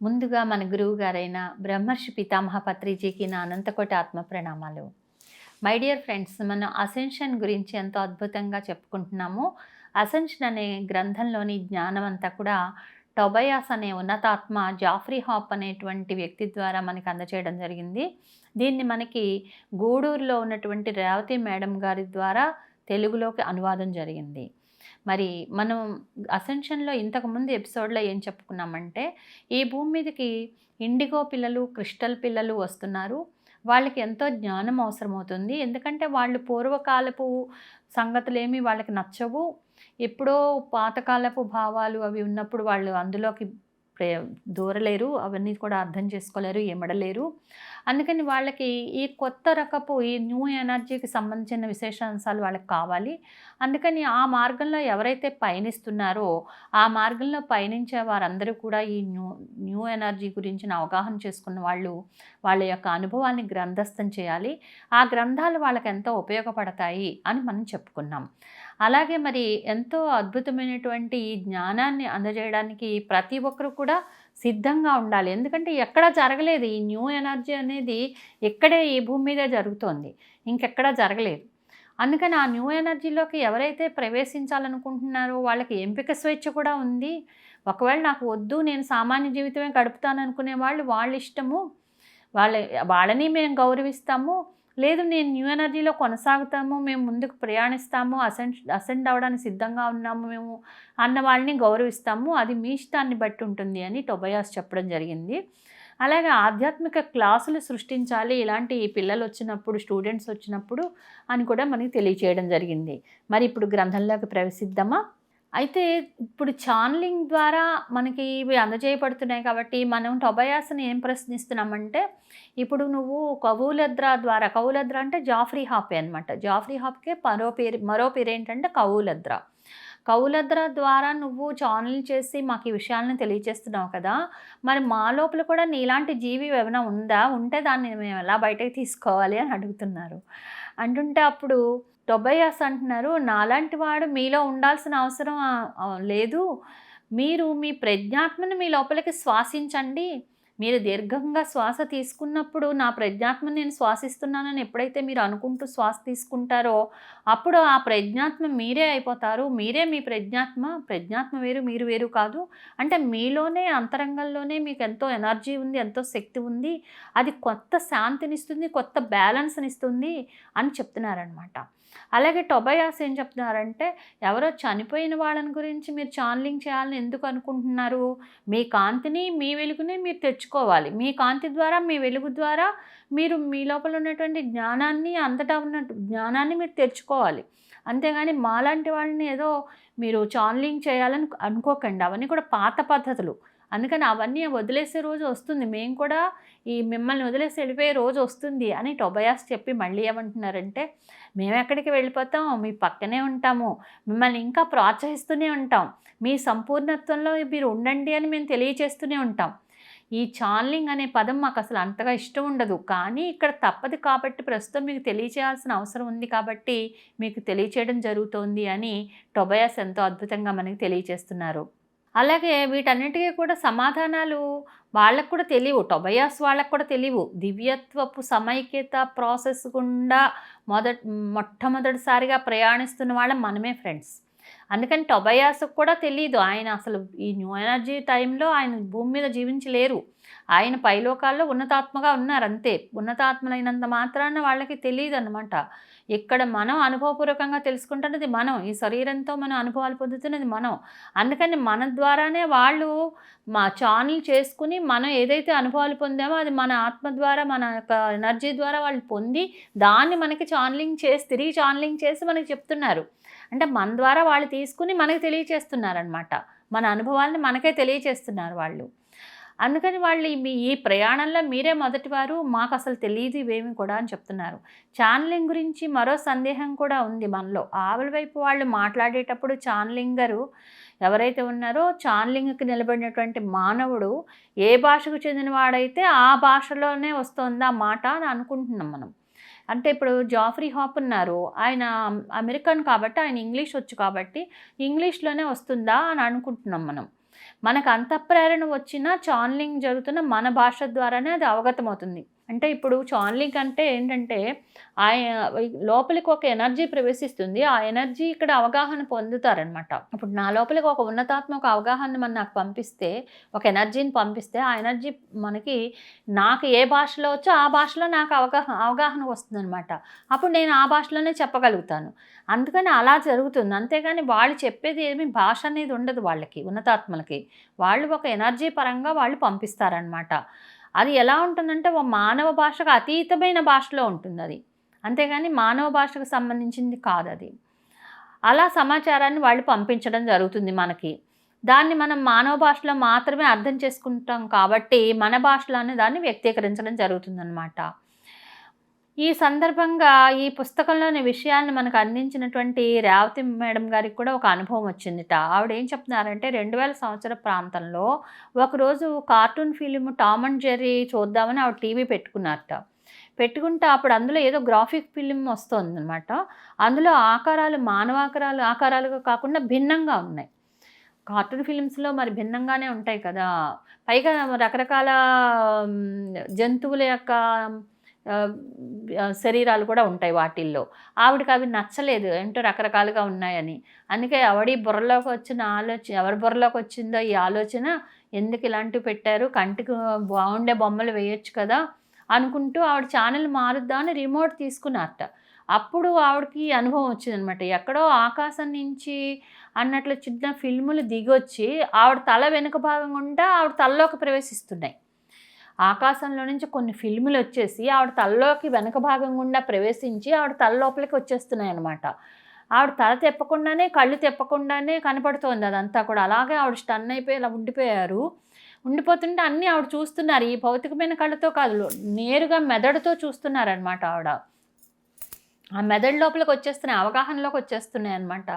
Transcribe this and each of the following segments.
ముందుగా మన గురువు గారైన బ్రహ్మర్షి పితామహ పత్రిజీకి నా అనంతకోటి ఆత్మ ప్రణామాలు. మై డియర్ ఫ్రెండ్స్ మనం అసెన్షన్ గురించి ఎంతో అద్భుతంగా చెప్పుకుంటున్నాము. అసెన్షన్ అనే గ్రంథంలోని జ్ఞానం అంతా కూడా టొబయాస్ అనే ఉన్నతాత్మ జాఫ్రీ హాప్ అనేటువంటి వ్యక్తి ద్వారా మనకి అందచేయడం జరిగింది. దీన్ని మనకి గూడూరులో ఉన్నటువంటి రేవతి మేడం గారి ద్వారా తెలుగులోకి అనువాదం జరిగింది. మరి మనం అసెన్షన్లో ఇంతకుముందు ఎపిసోడ్లో ఏం చెప్పుకున్నామంటే ఈ భూమి మీదకి ఇండిగో పిల్లలు క్రిస్టల్ పిల్లలు వస్తున్నారు. వాళ్ళకి ఎంతో జ్ఞానం అవసరమవుతుంది. ఎందుకంటే వాళ్ళు పూర్వకాలపు సంగతులేమి వాళ్ళకి నచ్చవు. ఎప్పుడో పాతకాలపు భావాలు అవి ఉన్నప్పుడు వాళ్ళు అందులోకి ప్రే దూరలేరు అవన్నీ కూడా అర్థం చేసుకోలేరు ఎమడలేరు అందుకని వాళ్ళకి ఈ కొత్త రకపు ఈ న్యూ ఎనర్జీకి సంబంధించిన విశేషాంశాలు వాళ్ళకి కావాలి. అందుకని ఆ మార్గంలో ఎవరైతే పయనిస్తున్నారో ఆ మార్గంలో పయనించే వారందరూ కూడా ఈ న్యూ న్యూ ఎనర్జీ గురించిన అవగాహన చేసుకున్న వాళ్ళు వాళ్ళ యొక్క అనుభవాన్ని గ్రంథస్థం చేయాలి. ఆ గ్రంథాలు వాళ్ళకి ఎంతో ఉపయోగపడతాయి అని మనం చెప్పుకున్నాం. అలాగే మరి ఎంతో అద్భుతమైనటువంటి ఈ జ్ఞానాన్ని అందజేయడానికి ప్రతి ఒక్కరు కూడా సిద్ధంగా ఉండాలి. ఎందుకంటే ఎక్కడా జరగలేదు ఈ న్యూ ఎనర్జీ అనేది ఇక్కడే ఈ భూమి మీద జరుగుతోంది. ఇంకెక్కడా జరగలేదు. అందుకని ఆ న్యూ ఎనర్జీలోకి ఎవరైతే ప్రవేశించాలనుకుంటున్నారో వాళ్ళకి ఎంపిక స్వేచ్ఛ కూడా ఉంది. ఒకవేళ నాకు వద్దు నేను సామాన్య జీవితమే గడుపుతాను అనుకునే వాళ్ళు వాళ్ళ ఇష్టము వాళ్ళ వాళ్ళని మేము గౌరవిస్తాము లేదు నేను న్యూ ఎనర్జీలో కొనసాగుతాము మేము ముందుకు ప్రయాణిస్తాము అసెండ్ అసెండ్ అవ్వడానికి సిద్ధంగా ఉన్నాము మేము అన్న వాళ్ళని గౌరవిస్తాము అది మీ ఇష్టాన్ని బట్టి ఉంటుంది అని టొబయాస్ చెప్పడం జరిగింది. అలాగే ఆధ్యాత్మిక క్లాసులు సృష్టించాలి ఇలాంటి పిల్లలు వచ్చినప్పుడు స్టూడెంట్స్ వచ్చినప్పుడు అని కూడా మనకి తెలియచేయడం జరిగింది. మరి ఇప్పుడు గ్రంథంలోకి ప్రవేశిద్దామా? అయితే ఇప్పుడు ఛానలింగ్ ద్వారా మనకి ఇవి అందజేయబడుతున్నాయి కాబట్టి మనం టొబయాస్ని ఏం ప్రశ్నిస్తున్నామంటే ఇప్పుడు నువ్వు కవులద్ర ద్వారా కవులద్ర అంటే జాఫ్రీ హాపే అనమాట జాఫ్రీ హాప్కే మరో పేరు మరో పేరు ఏంటంటే కవులద్ర. కౌలద్ర ద్వారా నువ్వు ఛానల్ చేసి మాకు ఈ విషయాలను తెలియజేస్తున్నావు కదా మరి మా లోపల కూడా నీలాంటి జీవి ఏమైనా ఉందా? ఉంటే దాన్ని మేము ఎలా బయటకు తీసుకోవాలి అని అడుగుతున్నారు. అంటుంటే అప్పుడు టొబయాస్ అంటున్నారు నాలాంటి వాడు మీలో ఉండాల్సిన అవసరం లేదు. మీరు మీ ప్రజ్ఞాత్మను మీ లోపలికి శ్వాసించండి. మీరు దీర్ఘంగా శ్వాస తీసుకున్నప్పుడు నా ప్రజ్ఞాత్మ నేను శ్వాసిస్తున్నానని ఎప్పుడైతే మీరు అనుకుంటూ శ్వాస తీసుకుంటారో అప్పుడు ఆ ప్రజ్ఞాత్మ మీరే అయిపోతారు. మీరే మీ ప్రజ్ఞాత్మ. ప్రజ్ఞాత్మ వేరు మీరు వేరు కాదు. అంటే మీలోనే అంతరంగంలోనే మీకు ఎంతో ఎనర్జీ ఉంది ఎంతో శక్తి ఉంది. అది కొత్త శాంతినిస్తుంది కొత్త బ్యాలెన్స్ని ఇస్తుంది అని చెప్తున్నారనమాట అలాగే టొబయాస్ ఏం చెప్తున్నారంటే ఎవరో చనిపోయిన వాళ్ళని గురించి మీరు ఛానలింగ్ చేయాలని ఎందుకు అనుకుంటున్నారు? మీ కాంతిని మీ వెలుగుని మీరు తెచ్చుకోవాలి. మీ కాంతి ద్వారా మీ వెలుగు ద్వారా మీరు మీ లోపల ఉన్నటువంటి జ్ఞానాన్ని అంతటా ఉన్న జ్ఞానాన్ని మీరు తెచ్చుకోవాలి. అంతేగాని మాలాంటి వాళ్ళని ఏదో మీరు ఛానలింగ్ చేయాలని అనుకోకండి. అవన్నీ కూడా పాత పద్ధతులు. అందుకని అవన్నీ వదిలేసే రోజు వస్తుంది. మేము కూడా ఈ మిమ్మల్ని వదిలేసి వెళ్ళిపోయే రోజు వస్తుంది అని టొబయాస్ చెప్పి మళ్ళీ ఏమంటున్నారంటే మేము ఎక్కడికి వెళ్ళిపోతాం మీ పక్కనే ఉంటాము మిమ్మల్ని ఇంకా ప్రోత్సహిస్తూనే ఉంటాం. మీ సంపూర్ణత్వంలో మీరు ఉండండి అని మేము తెలియచేస్తూనే ఉంటాం. ఈ ఛానలింగ్ అనే పదం మాకు అసలు అంతగా ఇష్టం ఉండదు. కానీ ఇక్కడ తప్పదు కాబట్టి ప్రస్తుతం మీకు తెలియచేయాల్సిన అవసరం ఉంది కాబట్టి మీకు తెలియచేయడం జరుగుతోంది అని టొబయాస్ ఎంతో అద్భుతంగా మనకి తెలియచేస్తున్నారు. అలాగే వీటన్నిటికీ కూడా సమాధానాలు వాళ్ళకు కూడా తెలియవు. టొబయాస్ వాళ్ళకు కూడా తెలియవు. దివ్యత్వపు సమైక్యత ప్రాసెస్ గుండా మొదట మొట్టమొదటిసారిగా ప్రయాణిస్తున్న వాళ్ళం మనమే ఫ్రెండ్స్. అందుకని టొబయాస్కి కూడా తెలియదు ఆయన అసలు ఈ న్యూ ఎనర్జీ టైంలో ఆయన భూమి మీద జీవించలేరు. ఆయన పైలోకాల్లో ఉన్నతాత్మగా ఉన్నారు అంతే. ఉన్నతాత్మలైనంత మాత్రాన వాళ్ళకి తెలియదు అనమాట ఇక్కడ మనం అనుభవపూర్వకంగా తెలుసుకుంటున్నది మనం. ఈ శరీరంతో మనం అనుభవాలు పొందుతున్నది మనం. అందుకని మన ద్వారానే వాళ్ళు మా ఛానల్ చేసుకుని మనం ఏదైతే అనుభవాలు పొందామో అది మన ఆత్మ ద్వారా మన యొక్క ఎనర్జీ ద్వారా వాళ్ళు పొంది దాన్ని మనకి ఛానలింగ్ చేసి తిరిగి ఛానలింగ్ చేసి మనకి చెప్తున్నారు. అంటే మన ద్వారా వాళ్ళు తీసుకుని మనకి తెలియచేస్తున్నారనమాట మన అనుభవాలని మనకే తెలియచేస్తున్నారు వాళ్ళు. అందుకని వాళ్ళు మీ ఈ ప్రయాణంలో మీరే మొదటివారు మాకు అసలు తెలియదు ఇవేమి కూడా అని చెప్తున్నారు. ఛానలింగ్ గురించి మరో సందేహం కూడా ఉంది మనలో. ఆవుల వైపు వాళ్ళు మాట్లాడేటప్పుడు ఛానలింగరు ఎవరైతే ఉన్నారో ఛానలింగ్కి నిలబడినటువంటి మానవుడు ఏ భాషకు చెందినవాడైతే ఆ భాషలోనే వస్తుందా మాట అని అనుకుంటున్నాం మనం. అంటే ఇప్పుడు జాఫ్రీ హాప్ ఉన్నారు. ఆయన అమెరికన్ కాబట్టి ఆయన ఇంగ్లీష్ వచ్చు కాబట్టి ఇంగ్లీష్లోనే వస్తుందా అని అనుకుంటున్నాం మనం. మనకు అంతఃప్రేరణ వచ్చినా ఛానలింగ్ జరుగుతున్న మన భాష ద్వారానే అది అవగతమవుతుంది. అంటే ఇప్పుడు ఛానలింగ్ అంటే ఏంటంటే ఆ లోపలికి ఒక ఎనర్జీ ప్రవేశిస్తుంది. ఆ ఎనర్జీ ఇక్కడ అవగాహన పొందుతారనమాట ఇప్పుడు నా లోపలికి ఒక ఉన్నతాత్మక అవగాహన మన నాకు పంపిస్తే ఒక ఎనర్జీని పంపిస్తే ఆ ఎనర్జీ మనకి నాకు ఏ భాషలో వచ్చో ఆ భాషలో నాకు అవగాహన అవగాహన వస్తుందనమాట అప్పుడు నేను ఆ భాషలోనే చెప్పగలుగుతాను. అందుకని అలా జరుగుతుంది. అంతేగాని వాళ్ళు చెప్పేది ఏమి భాష అనేది ఉండదు వాళ్ళకి ఉన్నతాత్మలకి. వాళ్ళు ఒక ఎనర్జీ పరంగా వాళ్ళు పంపిస్తారనమాట అది ఎలా ఉంటుందంటే ఒక మానవ భాషకు అతీతమైన భాషలో ఉంటుంది అది అంతేగాని మానవ భాషకు సంబంధించింది కాదు అది అలా సమాచారాన్ని వాళ్ళు పంపించడం జరుగుతుంది మనకి. దాన్ని మనం మానవ భాషలో మాత్రమే అర్థం చేసుకుంటాం కాబట్టి మన భాషలోనే దాన్ని వ్యక్తీకరించడం జరుగుతుందన్నమాట. ఈ సందర్భంగా ఈ పుస్తకంలోని విషయాలను మనకు అందించినటువంటి రేవతి మేడం గారికి కూడా ఒక అనుభవం వచ్చిందిట. ఆవిడ ఏం చెప్తున్నారంటే రెండు వేల సంవత్సర ప్రాంతంలో ఒకరోజు cartoon film Tom and Jerry చూద్దామని ఆవిడ టీవీ పెట్టుకున్నారట. పెట్టుకుంటే అప్పుడు అందులో ఏదో గ్రాఫిక్ ఫిలిం వస్తుంది అనమాట అందులో ఆకారాలు మానవాకారాలు ఆకారాలుగా కాకుండా భిన్నంగా ఉన్నాయి. కార్టూన్ ఫిలిమ్స్లో మరి భిన్నంగానే ఉంటాయి కదా. పైగా రకరకాల జంతువుల యొక్క శరీరాలు కూడా ఉంటాయి వాటిల్లో. ఆవిడకి అవి నచ్చలేదు. ఏంటో రకరకాలుగా ఉన్నాయని. అందుకే ఎవడి బుర్రలోకి వచ్చిన ఆలోచన ఎవరి బుర్రలోకి వచ్చిందో ఈ ఆలోచన ఎందుకు ఇలాంటివి పెట్టారు? కంటికి బాగుండే బొమ్మలు వేయొచ్చు కదా అనుకుంటూ ఆవిడ ఛానల్ మారుద్దామని రిమోట్ తీసుకున్నారట. అప్పుడు ఆవిడకి అనుభవం వచ్చిందనమాట. ఎక్కడో ఆకాశం నుంచి అన్నట్లు చిన్న ఫిల్ములు దిగొచ్చి ఆవిడ తల వెనుక భాగం గుండా ఆవిడ తలలోకి ప్రవేశిస్తున్నాయి. ఆకాశంలో నుంచి కొన్ని ఫిల్ములు వచ్చేసి ఆవిడ తలలోకి వెనక భాగం గుండా ప్రవేశించి ఆవిడ తల లోపలికి వచ్చేస్తున్నాయి అనమాట ఆవిడ తల తెప్పకుండానే కళ్ళు తెప్పకుండానే కనపడుతోంది అదంతా కూడా. అలాగే ఆవిడ స్టన్ అయిపోయి ఇలా ఉండిపోయారు. ఉండిపోతుంటే అన్నీ ఆవిడ చూస్తున్నారు. ఈ భౌతికమైన కళ్ళతో కాదు నేరుగా మెదడుతో చూస్తున్నారనమాట ఆవిడ. ఆ మెదడు లోపలికి వచ్చేస్తున్నాయి అవగాహనలోకి వచ్చేస్తున్నాయి అనమాట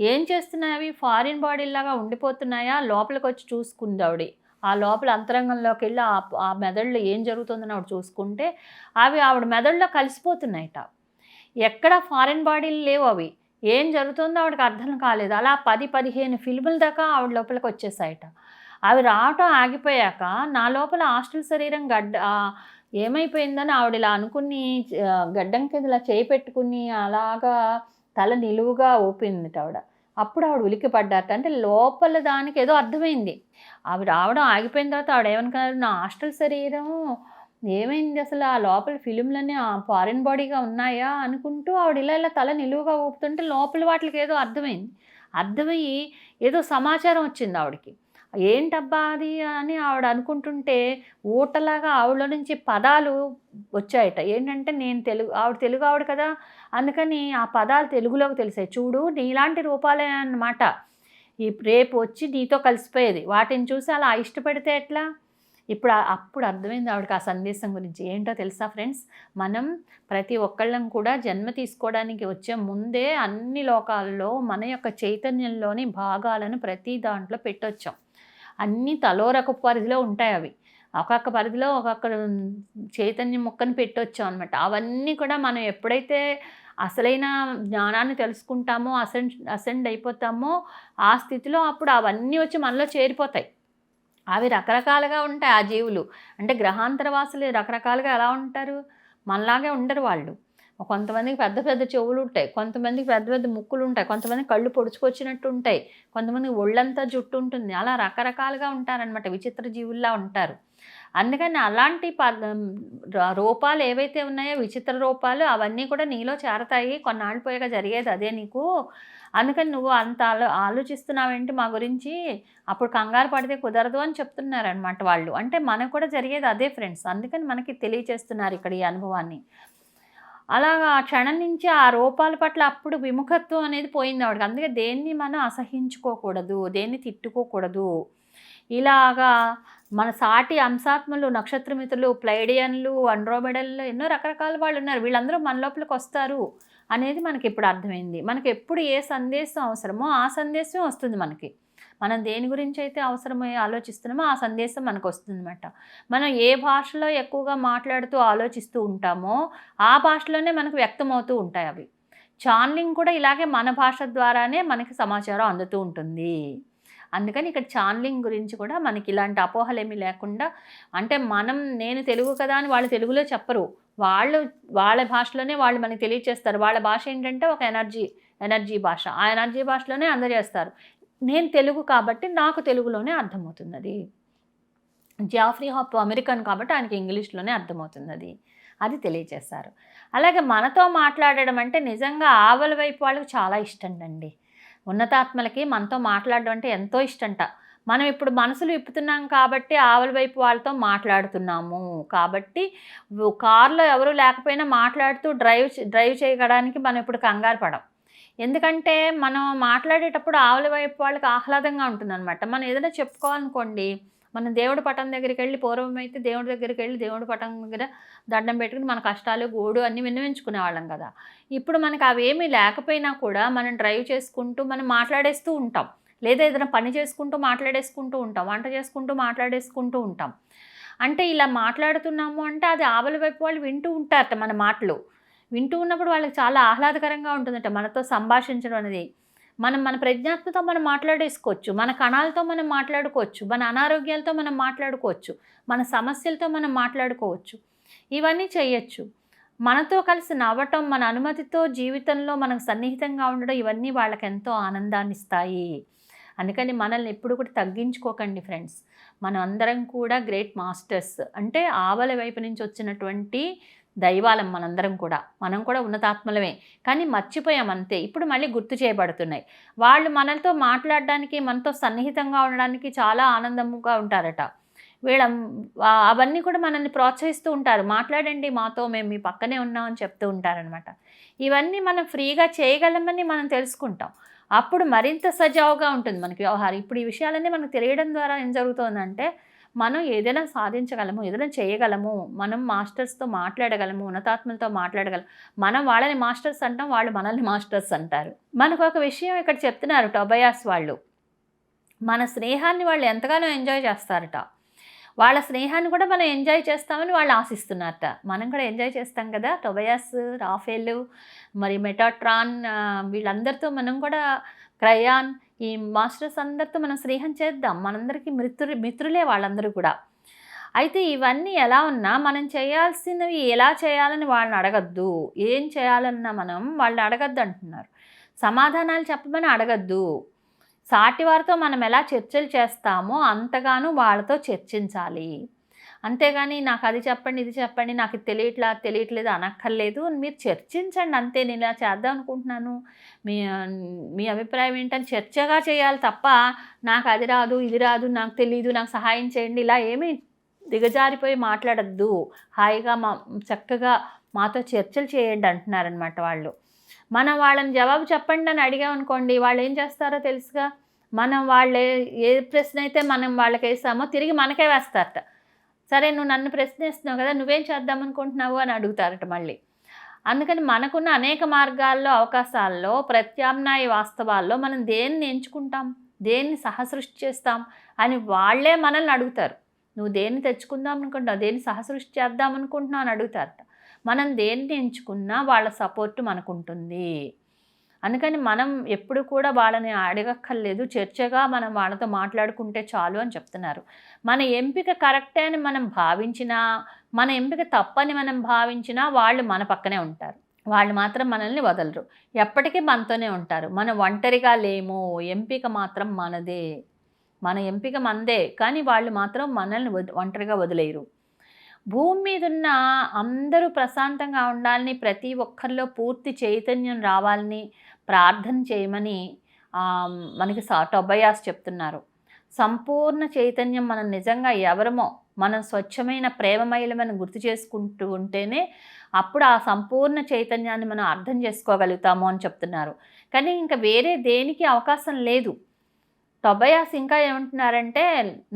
ఏం చేస్తున్నాయి అవి? ఫారిన్ బాడీలాగా ఉండిపోతున్నాయా? లోపలికి వచ్చి చూసుకుంది ఆవిడ. ఆ లోపల అంతరంగంలోకి వెళ్ళి ఆ ఆ మెదడులో ఏం జరుగుతుందని ఆవిడ చూసుకుంటే అవి ఆవిడ మెదడులో కలిసిపోతున్నాయట. ఎక్కడ ఫారిన్ బాడీలు లేవు అవి. ఏం జరుగుతుందో ఆవిడకి అర్థం కాలేదు. అలా పది పదిహేను ఫిల్ముల దాకా ఆవిడ లోపలికి వచ్చేసాయట. అవి రావటం ఆగిపోయాక నా లోపల హాస్టల్ శరీరం గడ్డ ఏమైపోయిందని ఆవిడ ఇలా అనుకుని గడ్డం కింద ఇలా చేయి పెట్టుకుని అలాగా తల నిలువుగా ఊపింది ఆవిడ. అప్పుడు ఆవిడ ఉలికిపడ్డారట అంటే లోపల దానికి ఏదో అర్థమైంది. ఆవిడ రావడం ఆగిపోయిన తర్వాత ఆవిడ ఏమనుకున్నారు నా హాస్టల్ శరీరం ఏమైంది అసలు? ఆ లోపల ఫిలింలన్నీ ఫారిన్ బాడీగా ఉన్నాయా? అనుకుంటూ ఆవిడ ఇలా ఇలా తల నిలువుగా ఊపుతుంటే లోపల వాటికి ఏదో అర్థమైంది. అర్థమయ్యి ఏదో సమాచారం వచ్చింది ఆవిడకి. ఏంటబ్బా అది అని ఆవిడ అనుకుంటుంటే ఊటలాగా ఆవిడ నుంచి పదాలు వచ్చాయట. ఏంటంటే నేను తెలుగు ఆవిడ తెలుగు ఆవిడ కదా అందుకని ఆ పదాలు తెలుగులోకి తెలిసాయి. చూడు నీలాంటి రూపాలే అన్నమాట. ఈ రేపు వచ్చి నీతో కలిసిపోయేది. వాటిని చూసి అలా ఇష్టపడితే ఎట్లా? ఇప్పుడు అప్పుడు అర్థమైంది ఆవిడకి ఆ సందేశం గురించి. ఏంటో తెలుసా ఫ్రెండ్స్? మనం ప్రతి ఒక్కళ్ళం కూడా జన్మ తీసుకోవడానికి వచ్చే ముందే అన్ని లోకాల్లో మన యొక్క చైతన్యంలోని భాగాలను ప్రతి దాంట్లో పెట్టొచ్చాం. అన్నీ తలోరక పరిధిలో ఉంటాయి అవి. ఒక్కొక్క పరిధిలో ఒక్కొక్క చైతన్య మొక్కను పెట్టొచ్చాం అనమాట అవన్నీ కూడా మనం ఎప్పుడైతే అసలైన జ్ఞానాన్ని తెలుసుకుంటామో అసెండ్ అసెండ్ అయిపోతామో ఆ స్థితిలో అప్పుడు అవన్నీ వచ్చి మనలో చేరిపోతాయి. అవి రకరకాలుగా ఉంటాయి ఆ జీవులు. అంటే గ్రహాంతరవాసులు రకరకాలుగా ఎలా ఉంటారు? మనలాగే ఉండరు వాళ్ళు. కొంతమందికి పెద్ద పెద్ద చెవులు ఉంటాయి కొంతమందికి పెద్ద పెద్ద ముక్కులు ఉంటాయి కొంతమంది కళ్ళు పొడుచుకొచ్చినట్టు ఉంటాయి కొంతమందికి ఒళ్ళంతా జుట్టు ఉంటుంది అలా రకరకాలుగా ఉంటారనమాట విచిత్ర జీవుల్లా ఉంటారు. అందుకని అలాంటి ప రూపాలు ఏవైతే ఉన్నాయో విచిత్ర రూపాలు అవన్నీ కూడా నీలో చేరతాయి. కొన్నాళ్ళు పోయాక జరిగేది అదే నీకు. అందుకని నువ్వు అంత ఆలో ఆలోచిస్తున్నావేంటి మా గురించి? అప్పుడు కంగారు పడితే కుదరదు అని చెప్తున్నారనమాట వాళ్ళు. అంటే మనకు కూడా జరిగేది అదే ఫ్రెండ్స్. అందుకని మనకి తెలియచేస్తున్నారు ఇక్కడ ఈ అనుభవాన్ని. అలాగా ఆ క్షణం నుంచి ఆ రూపాల పట్ల అప్పుడు విముఖత్వం అనేది పోయింది ఆవిడకి. అందుకే దేన్ని మనం అసహించుకోకూడదు దేన్ని తిట్టుకోకూడదు. ఇలాగా మన సాటి అంశాత్మలు నక్షత్రమితులు ప్లైడియన్లు అండ్రోమెడన్లు ఎన్నో రకరకాల వాళ్ళు ఉన్నారు. వీళ్ళందరూ మన లోపలికి వస్తారు. అనేది మనకి ఇప్పుడు అర్థమైంది. మనకి ఎప్పుడు ఏ సందేశం అవసరమో ఆ సందేశం వస్తుంది మనకి. మనం దేని గురించి అయితే అవసరమో ఆలోచిస్తున్నామో ఆ సందేశం మనకు వస్తుందన్నమాట మనం ఏ భాషలో ఎక్కువగా మాట్లాడుతూ ఆలోచిస్తూ ఉంటామో ఆ భాషలోనే మనకు వ్యక్తమవుతూ ఉంటాయి అవి. ఛానలింగ్ కూడా ఇలాగే మన భాష ద్వారానే మనకి సమాచారం అందుతూ ఉంటుంది. అందుకని ఇక్కడ ఛానలింగ్ గురించి కూడా మనకి ఇలాంటి అపోహలు లేకుండా అంటే మనం నేను తెలుగు కదా అని వాళ్ళు తెలుగులో చెప్పరు. వాళ్ళు వాళ్ళ భాషలోనే వాళ్ళు మనకి తెలియచేస్తారు. వాళ్ళ భాష ఏంటంటే ఒక ఎనర్జీ ఎనర్జీ భాష. ఆ ఎనర్జీ భాషలోనే అందజేస్తారు నేను తెలుగు కాబట్టి నాకు తెలుగులోనే అర్థమవుతుంది అది జాఫ్రీ హాప్ అమెరికన్ కాబట్టి ఆయనకి ఇంగ్లీష్లోనే అర్థమవుతుంది అది అది తెలియచేస్తారు అలాగే మనతో మాట్లాడడం అంటే నిజంగా ఆవల వైపు వాళ్ళకు చాలా ఇష్టం అండి. ఉన్నతాత్మలకి మనతో మాట్లాడడం అంటే ఎంతో ఇష్టంట. మనం ఇప్పుడు మనసులు విప్పుతున్నాం కాబట్టి ఆవుల వైపు వాళ్ళతో మాట్లాడుతున్నాము. కాబట్టి కారులో ఎవరు లేకపోయినా మాట్లాడుతూ డ్రైవ్ డ్రైవ్ చేయడానికి మనం ఇప్పుడు కంగారు పడం. ఎందుకంటే మనం మాట్లాడేటప్పుడు ఆవుల వైపు వాళ్ళకి ఆహ్లాదంగా ఉంటుందన్నమాట. మనం ఏదైనా చెప్పుకోవాలనుకోండి మనం దేవుడి పటం దగ్గరికి వెళ్ళి పూర్వం అయితే దేవుడి దగ్గరికి వెళ్ళి దేవుడి పటం దగ్గర దండం పెట్టుకుని మన కష్టాలు గోడు అన్నీ విన్నవించుకునే వాళ్ళం కదా. ఇప్పుడు మనకు అవేమీ లేకపోయినా కూడా మనం డ్రైవ్ చేసుకుంటూ మనం మాట్లాడేస్తూ ఉంటాం. లేదా ఏదైనా పని చేసుకుంటూ మాట్లాడేసుకుంటూ ఉంటాం. వంట చేసుకుంటూ మాట్లాడేసుకుంటూ ఉంటాం. అంటే ఇలా మాట్లాడుతున్నాము అంటే అది ఆవల వైపు వాళ్ళు వింటూ ఉంటారట మన మాటలు. వింటూ ఉన్నప్పుడు వాళ్ళకి చాలా ఆహ్లాదకరంగా ఉంటుందట మనతో సంభాషించడం అనేది. మనం మన ప్రజ్ఞాత్మతో మనం మాట్లాడేసుకోవచ్చు. మన కణాలతో మనం మాట్లాడుకోవచ్చు. మన అనారోగ్యాలతో మనం మాట్లాడుకోవచ్చు. మన సమస్యలతో మనం మాట్లాడుకోవచ్చు. ఇవన్నీ చేయొచ్చు. మనతో కలిసి నవ్వటం మన అనుమతితో జీవితంలో మనకు సన్నిహితంగా ఉండడం ఇవన్నీ వాళ్ళకి ఎంతో ఆనందాన్ని ఇస్తాయి అందుకని మనల్ని ఎప్పుడు కూడా తగ్గించుకోకండి ఫ్రెండ్స్. మనం అందరం కూడా గ్రేట్ మాస్టర్స్. అంటే ఆవల వైపు నుంచి వచ్చినటువంటి దైవాలం మనందరం కూడా. మనం కూడా ఉన్నతాత్మలమే. కానీ మర్చిపోయాం అంతే. ఇప్పుడు మళ్ళీ గుర్తు చేయబడుతున్నాయి. వాళ్ళు మనతో మాట్లాడడానికి మనతో సన్నిహితంగా ఉండడానికి చాలా ఆనందంగా ఉంటారట. వీళ్ళ అవన్నీ కూడా మనల్ని ప్రోత్సహిస్తూ ఉంటారు. మాట్లాడండి మాతో మేము మీ పక్కనే ఉన్నామని చెప్తూ ఉంటారనమాట ఇవన్నీ మనం ఫ్రీగా చేయగలమని మనం తెలుసుకుంటాం. అప్పుడు మరింత సజావుగా ఉంటుంది మనకి వ్యవహారం. ఇప్పుడు ఈ విషయాలన్నీ మనకు తెలియడం ద్వారా ఏం జరుగుతుందంటే మనం ఏదైనా సాధించగలము ఏదైనా చేయగలము మనం మాస్టర్స్తో మాట్లాడగలము ఉన్నతాత్మలతో మాట్లాడగలము మనం వాళ్ళని మాస్టర్స్ అంటాం వాళ్ళు మనల్ని మాస్టర్స్ అంటారు. మనకు ఒక విషయం ఇక్కడ చెప్తున్నారు టొబయాస్ వాళ్ళు. మన స్నేహాన్ని వాళ్ళు ఎంతగానో ఎంజాయ్ చేస్తారట. వాళ్ళ స్నేహాన్ని కూడా మనం ఎంజాయ్ చేస్తామని వాళ్ళు ఆశిస్తున్నారట. మనం కూడా ఎంజాయ్ చేస్తాం కదా టొబయాస్ రాఫేల్ మరి మెటాట్రాన్ వీళ్ళందరితో మనం కూడా క్రయాన్ ఈ మాస్టర్స్ అందరితో మనం స్నేహం చేద్దాం. మనందరికీ మిత్రు మిత్రులే వాళ్ళందరూ కూడా. అయితే ఇవన్నీ ఎలా ఉన్నా మనం చేయాల్సినవి ఎలా చేయాలని వాళ్ళని అడగద్దు. ఏం చేయాలన్నా మనం వాళ్ళని అడగద్దు అంటున్నారు. సమాధానాలు చెప్పమని అడగద్దు. సాటి వారితో మనం ఎలా చర్చలు చేస్తామో అంతగానో వాళ్ళతో చర్చించాలి. అంతేగాని నాకు అది చెప్పండి ఇది చెప్పండి నాకు ఇది తెలియట్లా తెలియట్లేదు అనక్కర్లేదు. మీరు చర్చించండి అంతే నేను ఇలా చేద్దాం అనుకుంటున్నాను. మీ మీ అభిప్రాయం ఏంటని చర్చగా చేయాలి తప్ప నాకు అది రాదు ఇది రాదు నాకు తెలియదు నాకు సహాయం చేయండి ఇలా ఏమీ దిగజారిపోయి మాట్లాడద్దు. హాయిగా మా చక్కగా మాతో చర్చలు చేయండి అంటున్నారనమాట వాళ్ళు. మనం వాళ్ళని జవాబు చెప్పండి అని అడిగామనుకోండి వాళ్ళు ఏం చేస్తారో తెలుసుగా. మనం వాళ్ళే ఏ ప్రశ్న అయితే మనం వాళ్ళకి వేస్తామో తిరిగి మనకే వేస్తారట. సరే నువ్వు నన్ను ప్రశ్నిస్తున్నావు కదా నువ్వేం చేద్దాం అనుకుంటున్నావు అని అడుగుతారట మళ్ళీ. అందుకని మనకున్న అనేక మార్గాల్లో అవకాశాల్లో ప్రత్యామ్నాయ వాస్తవాల్లో మనం దేన్ని ఎంచుకుంటాం? దేన్ని సహసృష్టి చేస్తాం? అని వాళ్ళే మనల్ని అడుగుతారు. నువ్వు దేన్ని తెచ్చుకుందాం అనుకుంటున్నావు? దేన్ని సహసృష్టి చేద్దాం అనుకుంటున్నావు అని అడుగుతారట. మనం దేన్ని ఎంచుకున్నా వాళ్ళ సపోర్ట్ మనకుంటుంది. అందుకని మనం ఎప్పుడు కూడా వాళ్ళని అడగక్కర్లేదు. చర్చగా మనం వాళ్ళతో మాట్లాడుకుంటే చాలు అని చెప్తున్నారు. మన ఎంపిక కరెక్టే అని మనం భావించినా మన ఎంపిక తప్పని మనం భావించినా వాళ్ళు మన పక్కనే ఉంటారు. వాళ్ళు మాత్రం మనల్ని వదలరు. ఎప్పటికీ మనతోనే ఉంటారు. మనం ఒంటరిగా లేము. ఎంపిక మాత్రం మనదే. మన ఎంపిక మనదే కానీ వాళ్ళు మాత్రం మనల్ని ఒంటరిగా వదిలేయరు. భూమి మీద ఉన్న అందరూ ప్రశాంతంగా ఉండాలని ప్రతి ఒక్కరిలో పూర్తి చైతన్యం రావాలని ప్రార్థన చేయమని మనకి టొబయాస్ చెప్తున్నారు. సంపూర్ణ చైతన్యం మనం నిజంగా ఎవరమో మనం స్వచ్ఛమైన ప్రేమమయలమని గుర్తు చేసుకుంటూ ఉంటేనే అప్పుడు ఆ సంపూర్ణ చైతన్యాన్ని మనం అర్థం చేసుకోగలుగుతాము అని చెప్తున్నారు. కానీ ఇంకా వేరే దేనికి అవకాశం లేదు. టొబయాస్ ఇంకా ఏమంటున్నారంటే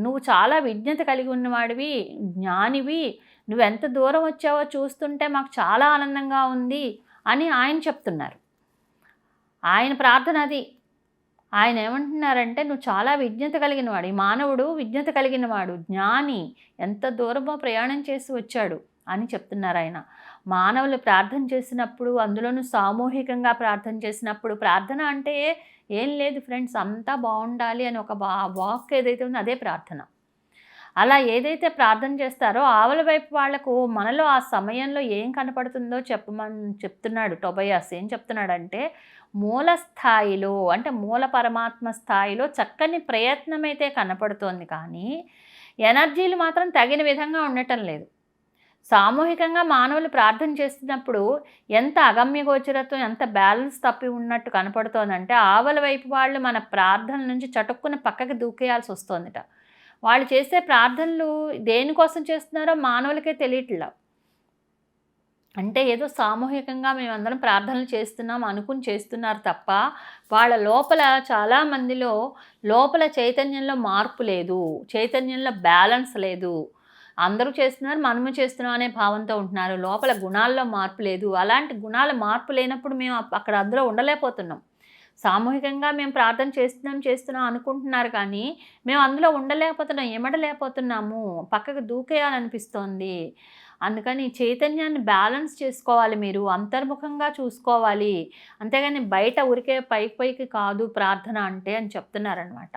నువ్వు చాలా విజ్ఞత కలిగి ఉన్నవాడివి జ్ఞానివి నువ్వు ఎంత దూరం వచ్చావో చూస్తుంటే మాకు చాలా ఆనందంగా ఉంది అని ఆయన చెప్తున్నారు. ఆయన ప్రార్థన అది. ఆయన ఏమంటున్నారంటే నువ్వు చాలా విజ్ఞత కలిగినవాడు ఈ మానవుడు విజ్ఞత కలిగినవాడు జ్ఞాని ఎంత దూరమో ప్రయాణం చేసి వచ్చాడు అని చెప్తున్నారు ఆయన. మానవులు ప్రార్థన చేసినప్పుడు అందులోనూ సామూహికంగా ప్రార్థన చేసినప్పుడు ప్రార్థన అంటే ఏం లేదు ఫ్రెండ్స్ అంతా బాగుండాలి అని ఒక బా వాక్ ఏదైతే ఉందో అదే ప్రార్థన. అలా ఏదైతే ప్రార్థన చేస్తారో ఆవల వైపు వాళ్ళకు మనలో ఆ సమయంలో ఏం కనపడుతుందో చెప్పమని చెప్తున్నాడు టొబయాస్. ఏం చెప్తున్నాడంటే మూల స్థాయిలో అంటే మూల పరమాత్మ స్థాయిలో చక్కని ప్రయత్నం అయితే కనపడుతోంది కానీ ఎనర్జీలు మాత్రం తగిన విధంగా ఉండటం లేదు. సామూహికంగా మానవులు ప్రార్థన చేస్తున్నప్పుడు ఎంత అగమ్యగోచరత్వం ఎంత బ్యాలెన్స్ తప్పి ఉన్నట్టు కనపడుతోందంటే ఆవల వైపు వాళ్ళు మన ప్రార్థన నుంచి చటుక్కున పక్కకి దూకేయాల్సి వస్తోందిట. వాళ్ళు చేసే ప్రార్థనలు దేనికోసం చేస్తున్నారో మానవులకే తెలియట్లా. అంటే ఏదో సామూహికంగా మేమందరం ప్రార్థనలు చేస్తున్నాం అనుకుని చేస్తున్నారు తప్ప వాళ్ళ లోపల చాలామందిలో లోపల చైతన్యంలో మార్పు లేదు చైతన్యంలో బ్యాలెన్స్ లేదు. అందరూ చేస్తున్నారు మనము చేస్తున్నాం అనే భావంతో ఉంటున్నారు. లోపల గుణాల్లో మార్పు లేదు. అలాంటి గుణాల మార్పు లేనప్పుడు మేము అక్కడ అందులో ఉండలేకపోతున్నాం. సామూహికంగా మేము ప్రార్థన చేస్తున్నాం చేస్తున్నాం అనుకుంటున్నారు కానీ మేము అందులో ఉండలేకపోతున్నాం ఎమడలేకపోతున్నాము. పక్కకు దూకేయాలనిపిస్తోంది. అందుకని చైతన్యాన్ని బ్యాలెన్స్ చేసుకోవాలి మీరు అంతర్ముఖంగా చూసుకోవాలి. అంతేగాని బయట ఊరికే పైకి పైకి కాదు ప్రార్థన అంటే అని చెప్తున్నారనమాట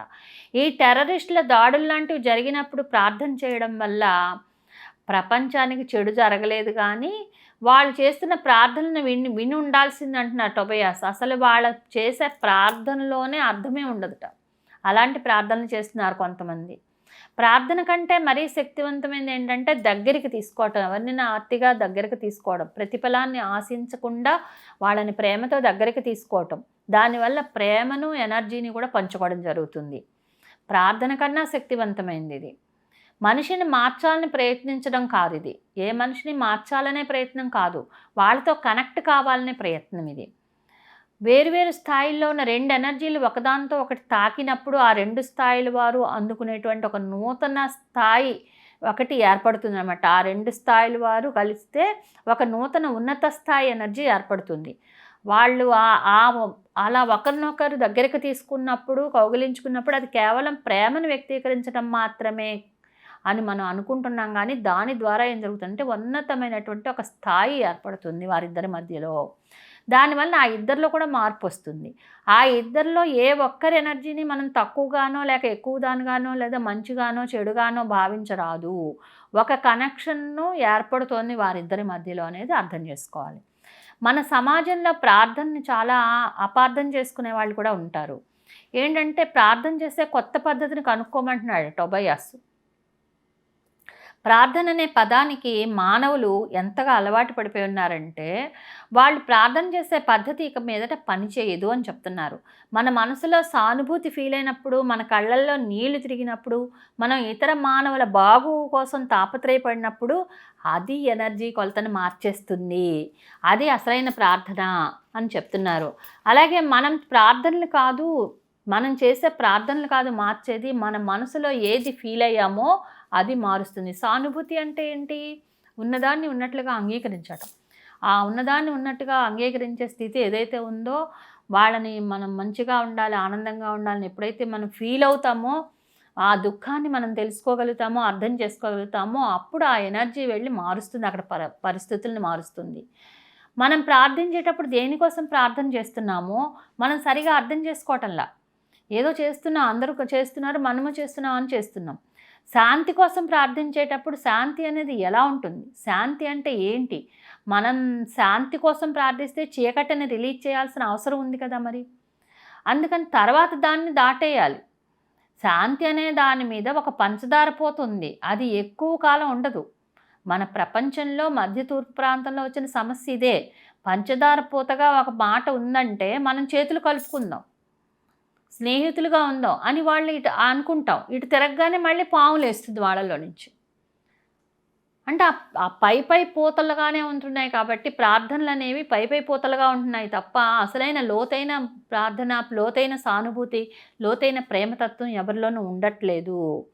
ఈ టెర్రరిస్టుల దాడులు లాంటివి జరిగినప్పుడు ప్రార్థన చేయడం వల్ల ప్రపంచానికి చెడు జరగలేదు కానీ వాళ్ళు చేస్తున్న ప్రార్థనను విని విని ఉండాల్సింది అంటున్నారు టొబయాస్. అసలు వాళ్ళ చేసే ప్రార్థనలోనే అర్థమే ఉండదుట. అలాంటి ప్రార్థనలు చేస్తున్నారు కొంతమంది. ప్రార్థన కంటే మరీ శక్తివంతమైనది ఏంటంటే దగ్గరికి తీసుకోవటం. ఎవరిని ఆర్తిగా దగ్గరికి తీసుకోవడం. ప్రతిఫలాన్ని ఆశించకుండా వాళ్ళని ప్రేమతో దగ్గరికి తీసుకోవటం. దానివల్ల ప్రేమను ఎనర్జీని కూడా పంచుకోవడం జరుగుతుంది. ప్రార్థన కన్నా శక్తివంతమైనది ఇది. మనిషిని మార్చాలని ప్రయత్నించడం కాదు ఇది. ఏ మనిషిని మార్చాలనే ప్రయత్నం కాదు. వాళ్ళతో కనెక్ట్ కావాలనే ప్రయత్నం ఇది. వేరువేరు స్థాయిల్లో ఉన్న రెండు ఎనర్జీలు ఒకదానితో ఒకటి తాకినప్పుడు ఆ రెండు స్థాయిల వారు అందుకునేటువంటి ఒక నూతన స్థాయి ఒకటి ఏర్పడుతుందన్నమాట. ఆ రెండు స్థాయిల వారు కలిస్తే ఒక నూతన ఉన్నత స్థాయి ఎనర్జీ ఏర్పడుతుంది. వాళ్ళు ఆ అలా ఒకరినొకరు దగ్గరికి తీసుకున్నప్పుడు కౌగిలించుకున్నప్పుడు అది కేవలం ప్రేమను వ్యక్తీకరించడం మాత్రమే అని మనం అనుకుంటున్నాం కానీ దాని ద్వారా ఏం జరుగుతుందంటే ఉన్నతమైనటువంటి ఒక స్థాయి ఏర్పడుతుంది వారిద్దరి మధ్యలో. దానివల్ల ఆ ఇద్దరిలో కూడా మార్పు వస్తుంది. ఆ ఇద్దరిలో ఏ ఒక్కరి ఎనర్జీని మనం తక్కువగానో లేక ఎక్కువ దానిగానో లేదా మంచిగానో చెడుగానో భావించరాదు. ఒక కనెక్షన్ను ఏర్పడుతోంది వారిద్దరి మధ్యలో అనేది అర్థం చేసుకోవాలి. మన సమాజంలో ప్రార్థనని చాలా అపార్థం చేసుకునే వాళ్ళు కూడా ఉంటారు. ఏంటంటే ప్రార్థన చేసే కొత్త పద్ధతిని కనుక్కోమంటున్నాడు టొబయాస్ ప్రార్థన అనే పదానికి మానవులు ఎంతగా అలవాటు పడిపోయి ఉన్నారంటే వాళ్ళు ప్రార్థన చేసే పద్ధతి ఇక మీదట పనిచేయదు అని చెప్తున్నారు. మన మనసులో సానుభూతి ఫీల్ అయినప్పుడు మన కళ్ళల్లో నీళ్ళు తిరిగినప్పుడు మనం ఇతర మానవుల బాగు కోసం తాపత్రయపడినప్పుడు అది ఎనర్జీ కొలతను మార్చేస్తుంది. అది అసలైన ప్రార్థన అని చెప్తున్నారు. అలాగే మనం ప్రార్థనలు కాదు మనం చేసే ప్రార్థనలు కాదు మార్చేది మన మనసులో ఏది ఫీల్ అయ్యామో అది మారుస్తుంది. సానుభూతి అంటే ఏంటి? ఉన్నదాన్ని ఉన్నట్లుగా అంగీకరించటం. ఆ ఉన్నదాన్ని ఉన్నట్టుగా అంగీకరించే స్థితి ఏదైతే ఉందో వాళ్ళని మనం మంచిగా ఉండాలి ఆనందంగా ఉండాలని ఎప్పుడైతే మనం ఫీల్ అవుతామో ఆ దుఃఖాన్ని మనం తెలుసుకోగలుగుతామో అర్థం చేసుకోగలుగుతామో అప్పుడు ఆ ఎనర్జీ వెళ్ళి మారుస్తుంది అక్కడ పర పరిస్థితులను మారుస్తుంది. మనం ప్రార్థించేటప్పుడు దేనికోసం ప్రార్థన చేస్తున్నామో మనం సరిగా అర్థం చేసుకోవటంలా. ఏదో చేస్తున్నాం అందరూ చేస్తున్నారు మనము చేస్తున్నాం అని చేస్తున్నాం. శాంతి కోసం ప్రార్థించేటప్పుడు శాంతి అనేది ఎలా ఉంటుంది? శాంతి అంటే ఏంటి? మనం శాంతి కోసం ప్రార్థిస్తే చీకటిని రిలీజ్ చేయాల్సిన అవసరం ఉంది కదా మరి? అందుకని తర్వాత దాన్ని దాటేయాలి. శాంతి అనే దాని మీద ఒక పంచదార పోతుంది. అది ఎక్కువ కాలం ఉండదు. మన ప్రపంచంలో మధ్య తూర్పు ప్రాంతంలో వచ్చిన సమస్య ఇదే. పంచదార పూతగా ఒక మాట ఉందంటే మనం చేతులు కలుపుకుందాం స్నేహితులుగా ఉందాం అని వాళ్ళు ఇటు అనుకుంటాం. ఇటు తిరగగానే మళ్ళీ పాములు వేస్తుంది వాళ్ళలో నుంచి. అంటే ఆ- పై పై పూతలుగానే ఉంటున్నాయి కాబట్టి ప్రార్థనలు అనేవి పై పై పూతలుగా ఉంటున్నాయి తప్ప అసలైన లోతైన ప్రార్థన లోతైన సానుభూతి లోతైన ప్రేమతత్వం ఎవరిలోనూ ఉండట్లేదు.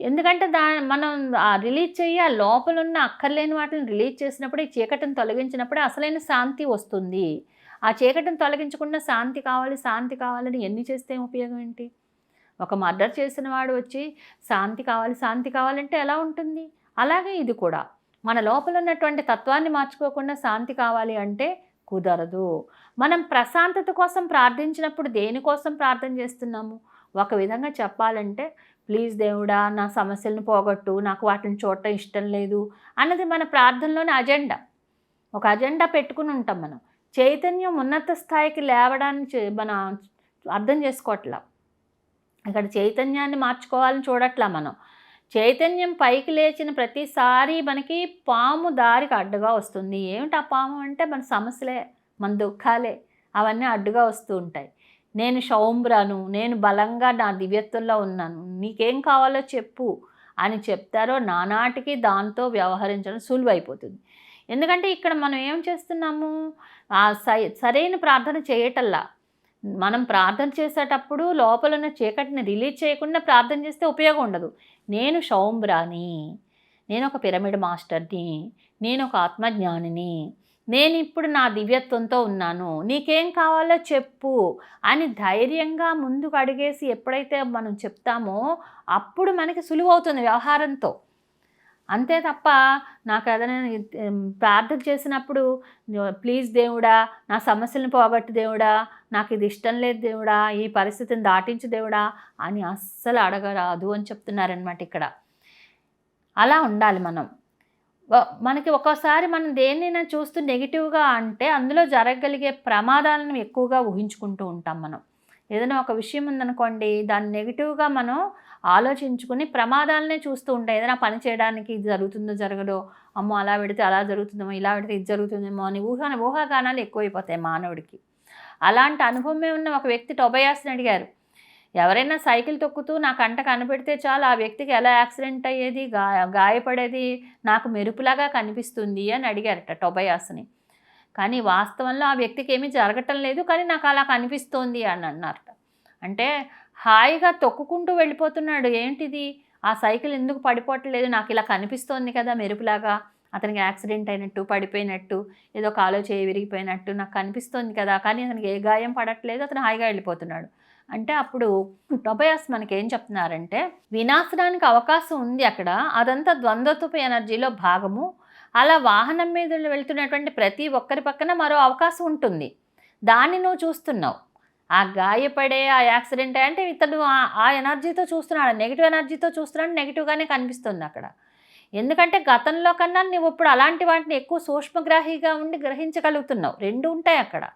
ఎందుకంటే దా మనం రిలీజ్ చేయి ఆ లోపల ఉన్న అక్కర్లేని వాటిని రిలీజ్ చేసినప్పుడు ఈ చీకటిని తొలగించినప్పుడే అసలైన శాంతి వస్తుంది. ఆ చీకటిని తొలగించకుండా శాంతి కావాలి శాంతి కావాలని ఎన్ని చేస్తే ఉపయోగం ఏంటి? ఒక మర్డర్ చేసిన వాడు వచ్చి శాంతి కావాలి శాంతి కావాలంటే ఎలా ఉంటుంది? అలాగే ఇది కూడా. మన లోపల ఉన్నటువంటి తత్వాన్ని మార్చుకోకుండా శాంతి కావాలి అంటే కుదరదు. మనం ప్రశాంతత కోసం ప్రార్థించినప్పుడు దేనికోసం ప్రార్థన చేస్తున్నాము? ఒక విధంగా చెప్పాలంటే ప్లీజ్ దేవుడా నా సమస్యలను పోగొట్టు నాకు వాటిని చూడటం ఇష్టం లేదు అన్నది మన ప్రార్థనలోని అజెండా. ఒక అజెండా పెట్టుకుని ఉంటాం మనం. చైతన్యం ఉన్నత స్థాయికి లేవడానికి మనం అర్థం చేసుకోవట్లా. ఇక్కడ చైతన్యాన్ని మార్చుకోవాలని చూడట్లా మనం. చైతన్యం పైకి లేచిన ప్రతిసారి మనకి పాము దారికి అడ్డుగా వస్తుంది. ఏమిటి ఆ పాము అంటే మన సమస్యలే మన దుఃఖాలే అవన్నీ అడ్డుగా వస్తూ ఉంటాయి. నేను శౌంబ్రాను నేను బలంగా నా దివ్యత్వంలో ఉన్నాను నీకేం కావాలో చెప్పు అని చెప్తారో నానాటికి దాంతో వ్యవహరించడం సులువైపోతుంది. ఎందుకంటే ఇక్కడ మనం ఏం చేస్తున్నాము? సరైన ప్రార్థన చేయటల్లా. మనం ప్రార్థన చేసేటప్పుడు లోపల ఉన్న చీకటిని రిలీజ్ చేయకుండా ప్రార్థన చేస్తే ఉపయోగం ఉండదు. నేను షౌంబ్రాని నేను ఒక పిరమిడ్ మాస్టర్ని నేను ఒక ఆత్మజ్ఞానిని నేను ఇప్పుడు నా దివ్యత్వంతో ఉన్నాను నీకేం కావాలో చెప్పు అని ధైర్యంగా ముందుకు అడిగేసి ఎప్పుడైతే మనం చెప్తామో అప్పుడు మనకి సులువవుతుంది వ్యవహారంతో. అంతే తప్ప నాకు ఏదైనా ప్రార్థన చేసినప్పుడు ప్లీజ్ దేవుడా నా సమస్యలను పోగొట్టు దేవుడా నాకు ఇది ఇష్టం లేదు దేవుడా ఈ పరిస్థితిని దాటించు దేవుడా అని అస్సలు అడగరాదు అని చెప్తున్నారనమాట ఇక్కడ. అలా ఉండాలి మనం. మనకి ఒక్కోసారి మనం దేన్నైనా చూస్తూ నెగిటివ్గా అంటే అందులో జరగగలిగే ప్రమాదాలను ఎక్కువగా ఊహించుకుంటూ ఉంటాం మనం. ఏదైనా ఒక విషయం ఉందనుకోండి దాన్ని నెగిటివ్గా మనం ఆలోచించుకుని ప్రమాదాలనే చూస్తూ ఉంటాయి. ఏదైనా పని చేయడానికి ఇది జరుగుతుందో జరగదో అమ్మో అలా పెడితే అలా జరుగుతుందేమో ఇలా పెడితే ఇది జరుగుతుందేమో అని ఊహ ఊహాగానాలు ఎక్కువైపోతాయి మానవుడికి. అలాంటి అనుభవమే ఉన్న ఒక వ్యక్తి టొబయాస్ని అడిగారు. ఎవరైనా సైకిల్ తొక్కుతూ నా కంట కనపెడితే చాలు ఆ వ్యక్తికి ఎలా యాక్సిడెంట్ అయ్యేది గా గాయపడేది నాకు మెరుపులాగా కనిపిస్తుంది అని అడిగారట టొబయాస్ని. కానీ వాస్తవంలో ఆ వ్యక్తికి ఏమీ జరగటం లేదు కానీ నాకు అలా కనిపిస్తోంది అని అన్నారట. అంటే హాయిగా తొక్కుకుంటూ వెళ్ళిపోతున్నాడు. ఏంటిది? ఆ సైకిల్ ఎందుకు పడిపోవట్లేదు? నాకు ఇలా కనిపిస్తోంది కదా మెరుపులాగా. అతనికి యాక్సిడెంట్ అయినట్టు పడిపోయినట్టు ఏదో కాలో చేయి విరిగిపోయినట్టు నాకు కనిపిస్తోంది కదా. కానీ అతనికి ఏ గాయం పడట్లేదు. అతను హాయిగా వెళ్ళిపోతున్నాడు. అంటే అప్పుడు టొబయాస్ మనకి ఏం చెప్తున్నారంటే వినాశనానికి అవకాశం ఉంది అక్కడ. అదంతా ద్వంద్వత్వపు ఎనర్జీలో భాగము. అలా వాహనం మీద వెళ్తున్నటువంటి ప్రతి ఒక్కరి పక్కన మరో అవకాశం ఉంటుంది. దాన్ని నువ్వు చూస్తున్నావు. ఆ గాయపడే ఆ యాక్సిడెంట్ అంటే ఇతడు ఆ- ఎనర్జీతో చూస్తున్నాడు నెగిటివ్ ఎనర్జీతో చూస్తున్నాడు నెగిటివ్గానే కనిపిస్తుంది అక్కడ. ఎందుకంటే గతంలో కన్నా నువ్వు ఇప్పుడు అలాంటి వాటిని ఎక్కువ సూక్ష్మగ్రాహిగా ఉండి గ్రహించగలుగుతున్నావు. రెండు ఉంటాయి అక్కడ.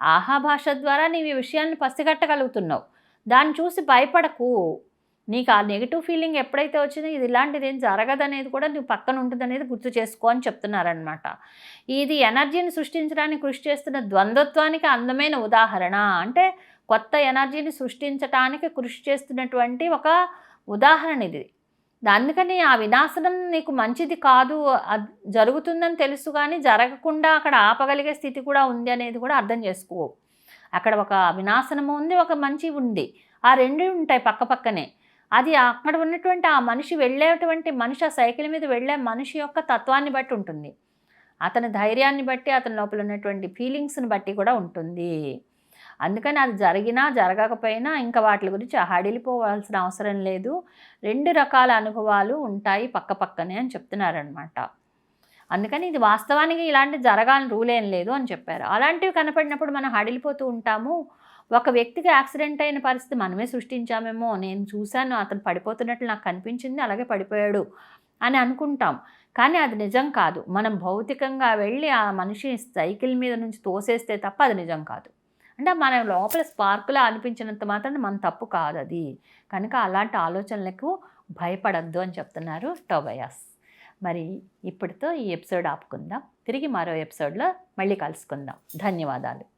ఆహా భాష ద్వారా నీవు ఈ విషయాన్ని పసిగట్టగలుగుతున్నావు. దాన్ని చూసి భయపడకు. నీకు ఆ నెగిటివ్ ఫీలింగ్ ఎప్పుడైతే వచ్చిందో ఇది ఇలాంటిది ఏం జరగదనేది కూడా నువ్వు పక్కన ఉంటుంది అనేది గుర్తు చేసుకో అని చెప్తున్నారనమాట ఇది ఎనర్జీని సృష్టించడానికి కృషి చేస్తున్న ద్వంద్వత్వానికి అందమైన ఉదాహరణ. అంటే కొత్త ఎనర్జీని సృష్టించడానికి కృషి చేస్తున్నటువంటి ఒక ఉదాహరణ ఇది. అందుకని ఆ వినాశనం నీకు మంచిది కాదు అది జరుగుతుందని తెలుసు కానీ జరగకుండా అక్కడ ఆపగలిగే స్థితి కూడా ఉంది అనేది కూడా అర్థం చేసుకో. అక్కడ ఒక వినాశనము ఉంది ఒక మంచి ఉంది. ఆ రెండు ఉంటాయి పక్క పక్కనే అది అక్కడ ఉన్నటువంటి ఆ మనిషి వెళ్ళేటువంటి మనిషి ఆ సైకిల్ మీద వెళ్ళే మనిషి యొక్క తత్వాన్ని బట్టి ఉంటుంది. అతని ధైర్యాన్ని బట్టి అతని లోపల ఉన్నటువంటి ఫీలింగ్స్ని బట్టి కూడా ఉంటుంది. అందుకని అది జరిగినా జరగకపోయినా ఇంకా వాటి గురించి హడిలిపోవాల్సిన అవసరం లేదు. రెండు రకాల అనుభవాలు ఉంటాయి పక్క పక్కనే అని చెప్తున్నారనమాట అందుకని ఇది వాస్తవానికి ఇలాంటి జరగాలని రూల్ ఏం లేదు అని చెప్పారు. అలాంటివి కనపడినప్పుడు మనం హడిలిపోతూ ఉంటాము. ఒక వ్యక్తికి యాక్సిడెంట్ అయిన పరిస్థితి మనమే సృష్టించామేమో నేను చూశాను అతను పడిపోతున్నట్లు నాకు కనిపించింది అలాగే పడిపోయాడు అని అనుకుంటాం. కానీ అది నిజం కాదు. మనం భౌతికంగా వెళ్ళి ఆ మనిషి సైకిల్ మీద నుంచి తోసేస్తే తప్ప అది నిజం కాదు. అంటే మన లోపల స్పార్కులా అనిపించినంత మాత్రం మన తప్పు కాదు అది. కనుక అలాంటి ఆలోచనలకు భయపడద్దు అని చెప్తున్నారు టోబయాస్. మరి ఇప్పటితో ఈ ఎపిసోడ్ ఆపుకుందాం. తిరిగి మరో ఎపిసోడ్లో మళ్ళీ కలుసుకుందాం. ధన్యవాదాలు.